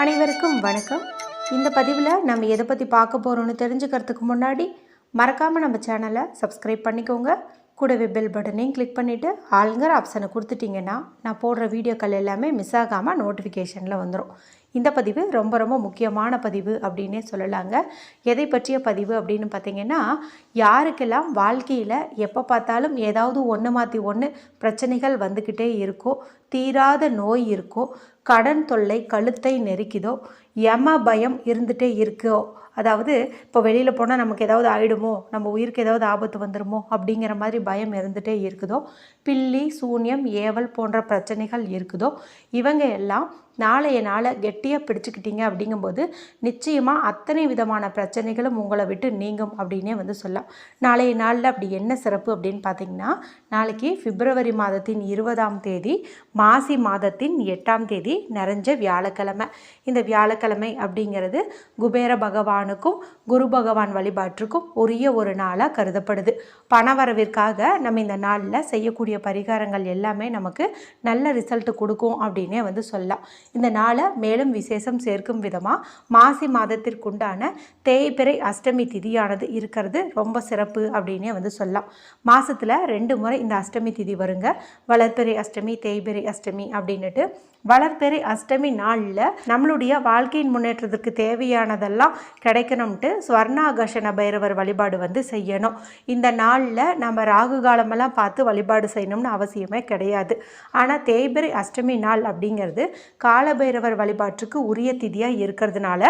அனைவருக்கும் வணக்கம். இந்த பதிவில் நம்ம எதை பற்றி பார்க்க போகிறோம்னு தெரிஞ்சுக்கிறதுக்கு முன்னாடி மறக்காமல் நம்ம சேனலை சப்ஸ்கிரைப் பண்ணிக்கோங்க. கூடவே பெல் பட்டனையும் கிளிக் பண்ணிவிட்டு ஆளுங்கிற ஆப்ஷனை கொடுத்துட்டிங்கன்னா நான் போடுற வீடியோக்கள் எல்லாமே மிஸ் ஆகாமல் நோட்டிஃபிகேஷனில் வந்துடும் இந்த பதிவு ரொம்ப ரொம்ப முக்கியமான பதிவு அப்படின்னே சொல்லலாங்க. எதை பற்றிய பதிவு அப்படின்னு பார்த்தீங்கன்னா யாருக்கெல்லாம் வாழ்க்கையில் எப்போ பார்த்தாலும் ஏதாவது ஒன்று மாற்றி ஒன்று பிரச்சனைகள் வந்துக்கிட்டே இருக்கோ தீராத நோய் இருக்கோ கடன் தொல்லை கழுத்தை நெருக்கிதோ? யம பயம் இருந்துகிட்டே இருக்கோ. அதாவது இப்போ வெளியில் போனால் நமக்கு ஏதாவது ஆகிடுமோ நம்ம உயிருக்கு ஏதாவது ஆபத்து வந்துடுமோ அப்படிங்கிற மாதிரி பயம் இருந்துகிட்டே இருக்குதோ? பில்லி சூன்யம் ஏவல் போன்ற பிரச்சனைகள் இருக்குதோ? இவங்க எல்லாம் நாளைய நாளை கெட்டியாக பிடிச்சிக்கிட்டீங்க அப்படிங்கும்போது நிச்சயமாக அத்தனை விதமான பிரச்சனைகளும் உங்களை விட்டு நீங்கும் அப்படின்னே வந்து சொல்லலாம். நாளைய நாளில் அப்படி என்ன சிறப்பு அப்படின்னு பார்த்தீங்கன்னா நாளைக்கு பிப்ரவரி மாதத்தின் இருபதாம் தேதி மாசி மாதத்தின் எட்டாம் தேதி நிறைஞ்ச வியாழக்கிழமை. இந்த வியாழக்கிழமை அப்படிங்கிறது குபேர பகவானுக்கும் குரு பகவான் வழிபாட்டிற்கும் உரிய ஒரு நாளாக கருதப்படுது. பணவரவிற்காக நம்ம இந்த நாளில் செய்யக்கூடிய பரிகாரங்கள் எல்லாமே நமக்கு நல்ல ரிசல்ட் கொடுக்கும் அப்படின்னே வந்து சொல்லலாம். இந்த நாளை மேலும் விசேஷம் சேர்க்கும் விதமாக மாசி மாதத்திற்குண்டான தேய்பிறை அஷ்டமி திதியானது இருக்கிறது. ரொம்ப சிறப்பு அப்படின்னே வந்து சொல்லலாம். மாதத்தில் ரெண்டு முறை இந்த அஷ்டமி திதி வருங்க. வளர்பிறை அஷ்டமி தேய்பிறை அஷ்டமி அப்படின்னுட்டு வளர்பிறை அஷ்டமி நாளில் நம்மளுடைய வாழ்க்கையின் முன்னேற்றத்துக்கு தேவையானதெல்லாம் கிடைக்கணும்ட்டு ஸ்வர்ணாகர்ஷண பைரவர் வழிபாடு வந்து செய்யணும். இந்த நாளில் நம்ம ராகு காலமெல்லாம் பார்த்து வழிபாடு செய்யணும்னு அவசியமே கிடையாது. ஆனால் தேய்பெறை அஷ்டமி நாள் அப்படிங்கிறது காலபைரவர் வழிபாட்டுக்கு உரிய திதியாக இருக்கிறதுனால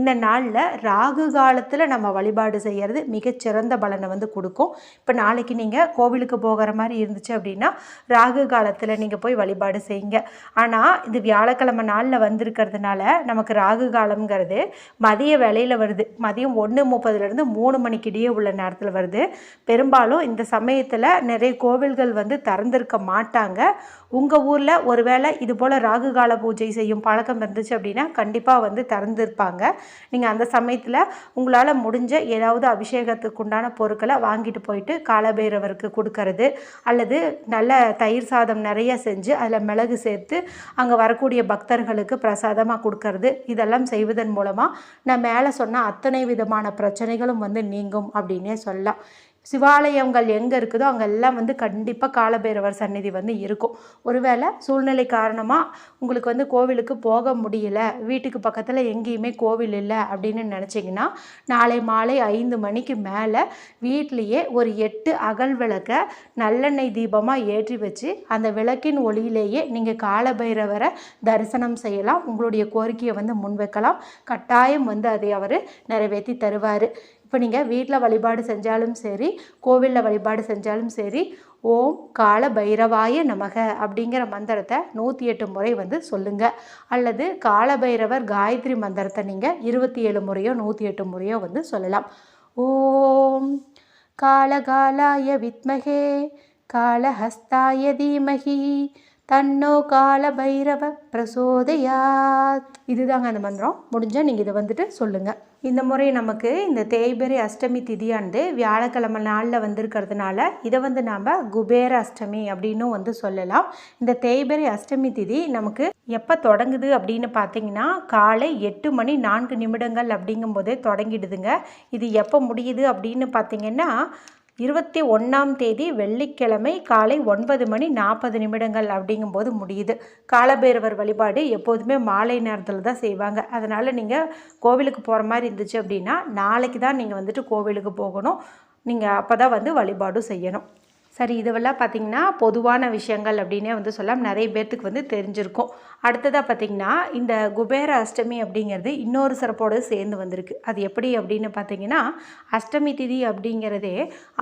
இந்த நாளில் ராகு காலத்தில் நம்ம வழிபாடு செய்கிறது மிகச்சிறந்த பலனை வந்து கொடுக்கும். இப்போ நாளைக்கு நீங்கள் கோவிலுக்கு போகிற மாதிரி இருந்துச்சு அப்படின்னா ராகு காலத்தில் நீங்கள் போய் வழிபாடு செய்யுங்க. ஆனால் இது வியாழக்கிழமை நாளில் வந்திருக்கிறதுனால நமக்கு ராகு காலம்ங்கிறது மதிய வேலையில் வருது. மதியம் ஒன்று முப்பதுலேருந்து மூணு மணிக்கிடையே உள்ள நேரத்தில் வருது. பெரும்பாலும் இந்த சமயத்தில் நிறைய கோவில்கள் வந்து திறந்திருக்க மாட்டாங்க. உங்கள் ஊரில் ஒருவேளை இது போல் ராகு கால பூஜை செய்யும் பழக்கம் இருந்துச்சு அப்படின்னா கண்டிப்பாக வந்து திறந்துருப்பாங்க. நீங்கள் அந்த சமயத்தில் உங்களால் முடிஞ்ச ஏதாவது அபிஷேகத்துக்கு உண்டான பொருட்களை வாங்கிட்டு போயிட்டு காலபைரவருக்கு கொடுக்கறது அல்லது நல்ல தயிர் சாதம் நிறைய செஞ்சு அதில் மிளகு சேர்த்து அங்கே அங்கே வரக்கூடிய பக்தர்களுக்கு பிரசாதமாக கொடுக்கறது இதெல்லாம் செய்வதன் மூலமாக நான் மேலே சொன்ன அத்தனை விதமான பிரச்சனைகளும் வந்து நீங்கும் அப்படின்னே சொல்லலாம். சிவாலயங்கள் எங்கே இருக்குதோ அங்கெல்லாம் வந்து கண்டிப்பாக காலபைரவர் சந்நிதி வந்து இருக்கும். ஒருவேளை சூழ்நிலை காரணமாக உங்களுக்கு வந்து கோவிலுக்கு போக முடியல வீட்டுக்கு பக்கத்தில் எங்கேயுமே கோவில் இல்லை அப்படின்னு நினச்சிங்கன்னா நாளை மாலை ஐந்து மணிக்கு மேலே வீட்லேயே ஒரு எட்டு அகல் விளக்கை நல்லெண்ணெய் தீபமாக ஏற்றி வச்சு அந்த விளக்கின் ஒளியிலேயே நீங்கள் காலபைரவரை தரிசனம் செய்யலாம். உங்களுடைய கோரிக்கையை வந்து முன்வைக்கலாம். கட்டாயம் வந்து அதை அவர் நிறைவேற்றி தருவார். இப்போ நீங்கள் வீட்டில் வழிபாடு செஞ்சாலும் சரி கோவிலில் வழிபாடு செஞ்சாலும் சரி ஓம் கால பைரவாய நமக அப்படிங்கிற மந்திரத்தை நூற்றி எட்டு முறை வந்து சொல்லுங்கள் அல்லது கால பைரவர் காயத்ரி மந்திரத்தை நீங்கள் இருபத்தி ஏழு முறையோ நூற்றி எட்டு முறையோ வந்து சொல்லலாம். ஓம் காலகாலாய வித்மகே காலஹஸ்தாய தீமகி தன்னோ கால பைரவ பிரசோதயாத். இதுதாங்க அந்த மந்திரம். முடிஞ்சால் நீங்கள் இதை வந்துட்டு சொல்லுங்கள் இந்த முறை நமக்கு இந்த தேய்பிரை அஷ்டமி திதியானது வியாழக்கிழமை நாளில் வந்திருக்கிறதுனால இதை வந்து நாம் குபேர அஷ்டமி அப்படின்னும் வந்து சொல்லலாம். இந்த தேய்பிரை அஷ்டமி திதி நமக்கு எப்போ தொடங்குது அப்படின்னு பார்த்தீங்கன்னா காலை எட்டு மணி நான்கு நிமிடங்கள் அப்படிங்கும்போதே தொடங்கிடுதுங்க. இது எப்போ முடியுது அப்படின்னு பார்த்தீங்கன்னா இருபத்தி ஒன்றாம் தேதி வெள்ளிக்கிழமை காலை ஒன்பது மணி நாற்பது நிமிடங்கள் அப்படிங்கும்போது முடியுது. காலபேரவர் வழிபாடு எப்போதுமே மாலை நேரத்தில் தான் செய்வாங்க. அதனால் நீங்கள் கோவிலுக்கு போகிற மாதிரி இருந்துச்சு அப்படின்னா நாளைக்கு தான் நீங்கள் வந்துட்டு கோவிலுக்கு போகணும். நீங்கள் அப்போ தான் வந்து வழிபாடும் செய்யணும். சரி இதுவெல்லாம் பார்த்திங்கன்னா பொதுவான விஷயங்கள் அப்படின்னே வந்து சொல்லலாம் நிறைய பேர்த்துக்கு வந்து தெரிஞ்சிருக்கும். அடுத்ததாக பார்த்திங்கன்னா இந்த குபேர அஷ்டமி அப்படிங்கிறது இன்னொரு சிறப்போடு சேர்ந்து வந்திருக்கு. அது எப்படி அப்படின்னு பார்த்தீங்கன்னா அஷ்டமி திதி அப்படிங்கிறதே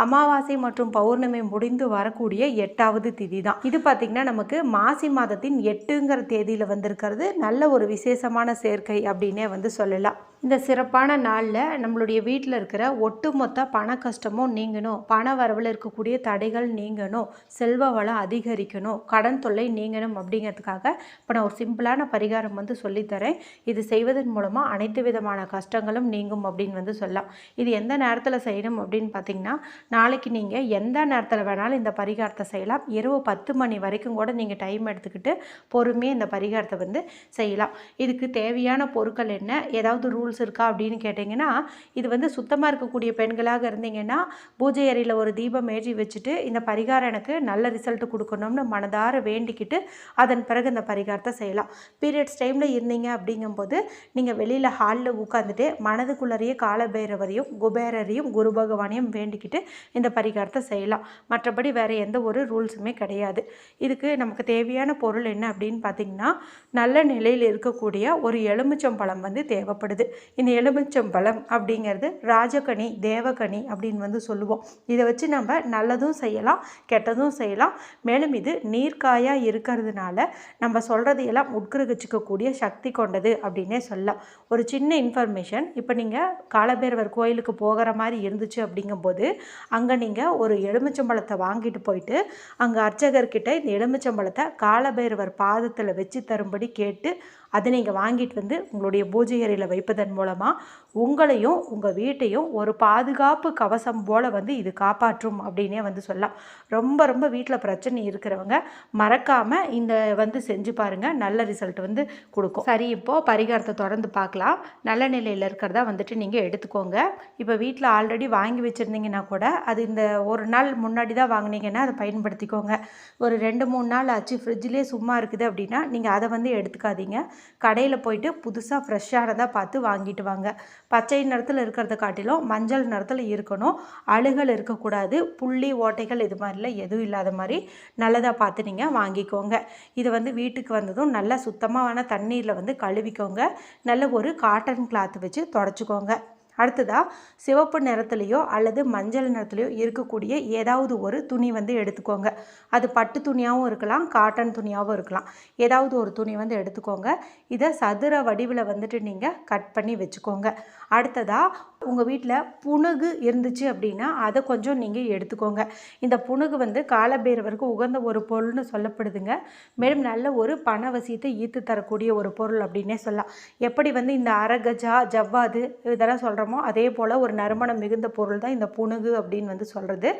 அமாவாசை மற்றும் பௌர்ணமி முடிந்து வரக்கூடிய எட்டாவது திதி தான். இது பார்த்திங்கன்னா நமக்கு மாசி மாதத்தின் எட்டுங்கிற தேதியில் வந்திருக்கிறது. நல்ல ஒரு விசேஷமான சேர்க்கை அப்படின்னே வந்து சொல்லலாம். இந்த சிறப்பான நாளில் நம்மளுடைய வீட்டில் இருக்கிற ஒட்டுமொத்த பண கஷ்டமும் நீங்கணும். பண வரவில் இருக்கக்கூடிய தடைகள் நீங்கணும். செல்வ வளம் அதிகரிக்கணும். கடன் தொல்லை நீங்கணும் அப்படிங்கிறதுக்காக இப்போ நான் ஒரு சிம்பிளான பரிகாரம் வந்து சொல்லித்தரேன் இது செய்வதன் மூலமாக அனைத்து விதமான கஷ்டங்களும் நீங்கும் அப்படின்னு வந்து சொல்லலாம். இது எந்த நேரத்தில் செய்யணும் அப்படின்னு பார்த்தீங்கன்னா நாளைக்கு நீங்கள் எந்த நேரத்தில் வேணாலும் இந்த பரிகாரத்தை செய்யலாம். இரவு பத்து மணி வரைக்கும் கூட நீங்கள் டைம் எடுத்துக்கிட்டு பொறுமையாக இந்த பரிகாரத்தை வந்து செய்யலாம். இதுக்கு தேவையான பொருட்கள் என்ன? ஏதாவது ரூல்ஸ் இருக்கா அப்படின்னு கேட்டிங்கன்னா இது வந்து சுத்தமாக இருக்கக்கூடிய பெண்களாக இருந்தீங்கன்னா பூஜை அறையில் ஒரு தீபம் ஏற்றி வச்சுட்டு இந்த பரிகாரம் எனக்கு நல்ல ரிசல்ட் கொடுக்கணும்னு மனதார வேண்டிக்கிட்டு அதன் பிறகு இந்த பரிகாரத்தை செய்யலாம். பீரியட்ஸ் டைமில் இருந்தீங்க அப்படிங்கும்போது நீங்கள் வெளியில் ஹாலில் உட்காந்துட்டு மனதுக்குள்ளறையே காலபைரவரையும் குபேரரையும் குரு பகவானையும் வேண்டிக்கிட்டு இந்த பரிகாரத்தை செய்யலாம். மற்றபடி வேறு எந்த ஒரு ரூல்ஸுமே கிடையாது. இதுக்கு நமக்கு தேவையான பொருள் என்ன அப்படின்னு பார்த்தீங்கன்னா நல்ல நிலையில் இருக்கக்கூடிய ஒரு எலுமிச்சம்பழம் வந்து தேவைப்படுது. இந்த எலுமிச்சம்பழம் அப்படிங்கிறது ராஜகனி தேவகனி அப்படின்னு வந்து சொல்லுவோம். இதை வச்சு நம்ம நல்லதும் செய்யலாம் கெட்டதும் செய்யலாம். மேலும் இது நீர்க்காயாக இருக்கிறதுனால நம்ம சொல்கிறது எல்லாம் உட்கிரகிச்சிக்கக்கூடிய சக்தி கொண்டது அப்படின்னே சொல்லலாம். ஒரு சின்ன இன்ஃபர்மேஷன் இப்போ நீங்கள் காலபேரவர் கோயிலுக்கு போகிற மாதிரி இருந்துச்சு அப்படிங்கும்போது அங்கே நீங்கள் ஒரு எலுமிச்சம்பழத்தை வாங்கிட்டு போயிட்டு அங்கே அர்ச்சகர்கிட்ட இந்த எலுமிச்சம்பழத்தை காலபைரவர் பாதத்தில் வச்சு தரும்படி கேட்டு அதை நீங்கள் வாங்கிட்டு வந்து உங்களுடைய பூஜை அறையில் வைப்பதன் மூலமாக உங்களையும் உங்கள் வீட்டையும் ஒரு பாதுகாப்பு கவசம் போல் வந்து இது காப்பாற்றும் அப்படின்னே வந்து சொல்லலாம். ரொம்ப ரொம்ப வீட்டில் பிரச்சனை இருக்கிறவங்க மறக்காமல் இந்த வந்து செஞ்சு பாருங்கள் நல்ல ரிசல்ட் வந்து கொடுக்கும். சரி இப்போது பரிகாரத்தை தொடர்ந்து பார்க்கலாம். நல்ல நிலையில் இருக்கிறதா வந்துட்டு நீங்கள் எடுத்துக்கோங்க. இப்போ வீட்டில் ஆல்ரெடி வாங்கி வச்சுருந்தீங்கன்னா கூட அது இந்த ஒரு நாள் முன்னாடி தான் வாங்கினீங்கன்னா அதை பயன்படுத்திக்கோங்க. ஒரு ரெண்டு மூணு நாள் ஆச்சு ஃப்ரிட்ஜ்லேயே சும்மா இருக்குது அப்படின்னா நீங்கள் அதை வந்து எடுத்துக்காதீங்க. கடையில் போயிட்டு புதுசாக ஃப்ரெஷ்ஷானதாக பார்த்து வாங்கிட்டு வாங்க. பச்சை நிறத்தில் இருக்கிறத காட்டிலும் மஞ்சள் நிறத்தில் இருக்கணும். அழுகல் இருக்கக்கூடாது. புள்ளி ஓட்டைகள் இது மாதிரிலாம் எதுவும் இல்லாத மாதிரி நல்லதாக பார்த்து நீங்கள் வாங்கிக்கோங்க. இது வந்து வீட்டுக்கு வந்ததும் நல்லா சுத்தமான தண்ணீரில் வந்து கழுவிக்கோங்க. நல்ல ஒரு காட்டன் கிளாத் வச்சு தொடச்சிக்கோங்க. அடுத்ததாக சிவப்பு நிறத்துலையோ அல்லது மஞ்சள் நிறத்துலையோ இருக்கக்கூடிய ஏதாவது ஒரு துணி வந்து எடுத்துக்கோங்க. அது பட்டு துணியாகவும் இருக்கலாம் காட்டன் துணியாகவும் இருக்கலாம். ஏதாவது ஒரு துணி வந்து எடுத்துக்கோங்க. இதை சதுர வடிவில் வந்துட்டு நீங்கள் கட் பண்ணி வச்சுக்கோங்க. அடுத்ததாக உங்கள் வீட்டில் புணுகு இருந்துச்சு அப்படின்னா அதை கொஞ்சம் நீங்கள் எடுத்துக்கோங்க. இந்த புணுகு வந்து காலபேரவருக்கு உகந்த ஒரு பொருள்னு சொல்லப்படுதுங்க. மேலும் நல்ல ஒரு பணவசியத்தை ஈர்த்து தரக்கூடிய ஒரு பொருள் அப்படின்னே சொல்லலாம். எப்படி வந்து இந்த அரகஜா ஜவ்வாது இதெல்லாம் சொல்கிறோமோ அதே போல் ஒரு நறுமணம் மிகுந்த பொருள் தான் இந்த புணுகு அப்படின்னு வந்து சொல்கிறது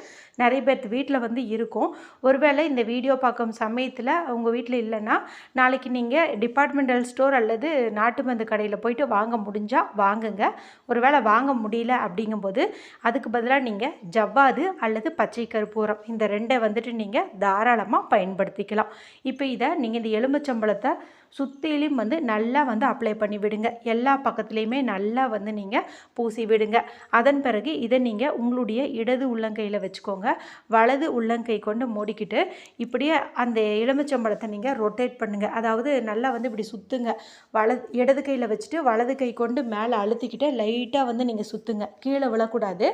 நிறைய பேர்த்து வீட்டில் வந்து இருக்கும். ஒருவேளை இந்த வீடியோ பார்க்கும் சமயத்தில் உங்கள் வீட்டில் இல்லைன்னா நாளைக்கு நீங்கள் டிபார்ட்மெண்டல் ஸ்டோர் அல்லது நாட்டு மருந்து கடையில் போயிட்டு வாங்க முடிஞ்சால் வாங்குங்க. ஒருவேளை வாங்க முடியல அப்படிங்கும்போது அதுக்கு பதிலாக நீங்கள் ஜவ்வாது அல்லது பச்சை கருப்பூரம் இந்த ரெண்டை வந்துட்டு நீங்கள் தாராளமாக பயன்படுத்திக்கலாம். இப்போ இதை நீங்கள் இந்த எலுமிச்சம்பழத்தை சுற்றிலையும் வந்து நல்லா வந்து அப்ளை பண்ணி விடுங்க. எல்லா பக்கத்துலேயுமே நல்லா வந்து நீங்கள் பூசி விடுங்க. அதன் பிறகு இதை நீங்கள் உங்களுடைய இடது உள்ளங்கையில் வச்சுக்கோங்க. வலது உள்ளங்கை கொண்டு மூடிக்கிட்டு இப்படியே அந்த எலுமிச்சம்பழத்தை நீங்கள் ரொட்டேட் பண்ணுங்கள் அதாவது நல்லா வந்து இப்படி சுற்றுங்க வலது இடது கையில் வச்சுட்டு வலது கை கொண்டு மேலே அழுத்திக்கிட்டு லைட்டாக வந்து நீங்கள் நீங்கள் சுற்றுங்க கீழே விழக்கூடாது.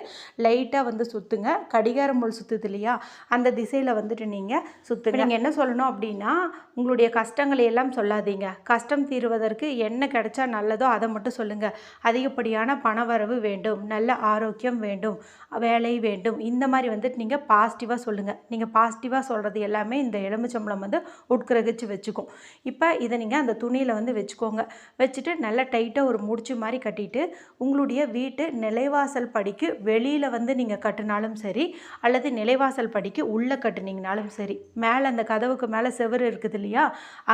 லைட்டாக வந்து சுற்றுங்க கடிகாரம் முள் சுற்றுது இல்லையா? அந்த திசையில் வந்துட்டு நீங்கள் சுற்றுங்க நீங்கள் என்ன சொல்லணும் அப்படின்னா உங்களுடைய கஷ்டங்களை எல்லாம் சொல்லாதீங்க. கஷ்டம் தீருவதற்கு என்ன கிடைச்சா நல்லதோ அதை மட்டும் சொல்லுங்கள் அதிகப்படியான பணவரவு வேண்டும். நல்ல ஆரோக்கியம் வேண்டும். வேலை வேண்டும். இந்த மாதிரி வந்துட்டு நீங்கள் பாசிட்டிவாக சொல்லுங்கள் நீங்கள் பாசிட்டிவாக சொல்கிறது எல்லாமே இந்த எலுமிச்சம்பழம் வந்து உட்கிரகிச்சு வச்சுக்கும். இப்போ இதை நீங்கள் அந்த துணியில் வந்து வச்சுக்கோங்க. வச்சுட்டு நல்லா டைட்டாக ஒரு முடிச்சு மாதிரி கட்டிட்டு உங்களுடைய வீட்டு நிலைவாசல் படிக்கு வெளியில் வந்து நீங்கள் கட்டினாலும் சரி அல்லது நிலைவாசல் படிக்கு உள்ளே கட்டுனீங்கனாலும் சரி மேலே அந்த கதவுக்கு மேலே செவுரு இருக்குது இல்லையா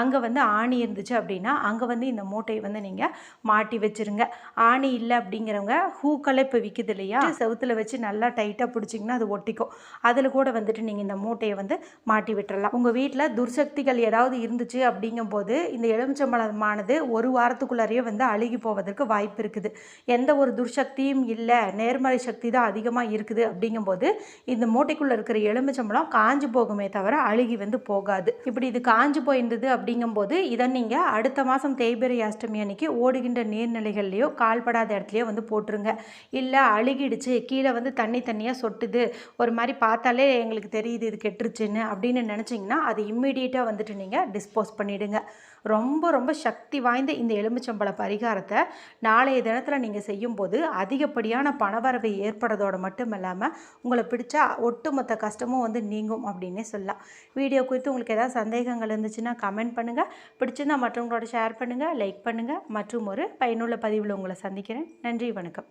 அங்கே வந்து ஆணி இருந்துச்சு அப்படின்னா அங்கே வந்து இந்த மூட்டையை வந்து நீங்கள் மாட்டி வச்சுருங்க. ஆணி இல்லை அப்படிங்கிறவங்க ஹூக்களை இப்போ விற்கிது இல்லையா செவுத்துல வச்சு நல்லா டைட்டாக பிடிச்சிங்கன்னா அது ஒட்டிக்கும். அதில் கூட வந்துட்டு நீங்கள் இந்த மூட்டையை வந்து மாட்டி விட்டுறலாம். உங்கள் வீட்டில் துர்சக்திகள் ஏதாவது இருந்துச்சு அப்படிங்கும்போது இந்த எலுமிச்சம்பழமானது ஒரு வாரத்துக்குள்ளாரையே வந்து அழுகி போவதற்கு வாய்ப்பு இருக்குது. எந்த ஒரு துர்சக்தி சக்தியும் இல்லை நேர்மறை சக்தி தான் அதிகமாக இருக்குது அப்படிங்கும்போது இந்த மூட்டைக்குள்ளே இருக்கிற எலுமிச்சம்பழம் காஞ்சு போகுமே தவிர அழுகி வந்து போகாது. இப்படி இது காஞ்சு போயிருந்தது அப்படிங்கும்போது இதை நீங்கள் அடுத்த மாதம் தேய்பிரை அஷ்டமி அன்னைக்கு ஓடுகின்ற நீர்நிலைகள்லையோ கால்படாத இடத்துலையோ வந்து போட்டுருங்க. இல்லை அழுகிடுச்சு கீழே வந்து தண்ணி தண்ணியாக சொட்டுது ஒரு மாதிரி பார்த்தாலே எங்களுக்கு தெரியுது இது கெட்டுருச்சுன்னு அப்படின்னு நினச்சிங்கன்னா அது இம்மிடியேட்டாக வந்துட்டு நீங்கள் டிஸ்போஸ் பண்ணிவிடுங்க ரொம்ப ரொம்ப சக்தி வாய்ந்த இந்த எலுமிச்சம்பழ பரிகாரத்தை நாளைய தினத்தில் நீங்கள் செய்யும்போது அதிகப்படியான பணவரவை ஏற்படுறதோடு மட்டும் இல்லாமல் உங்களை பிடிச்சா ஒட்டுமொத்த கஷ்டமும் வந்து நீங்கும் அப்படின்னே சொல்லலாம். வீடியோ குறித்து உங்களுக்கு ஏதாவது சந்தேகங்கள் இருந்துச்சுன்னா கமெண்ட் பண்ணுங்கள் பிடிச்சிருந்தா மற்றவங்களோட ஷேர் பண்ணுங்கள் லைக் பண்ணுங்கள் மற்றும் ஒரு பயனுள்ள பதிவில் உங்களை சந்திக்கிறேன். நன்றி வணக்கம்.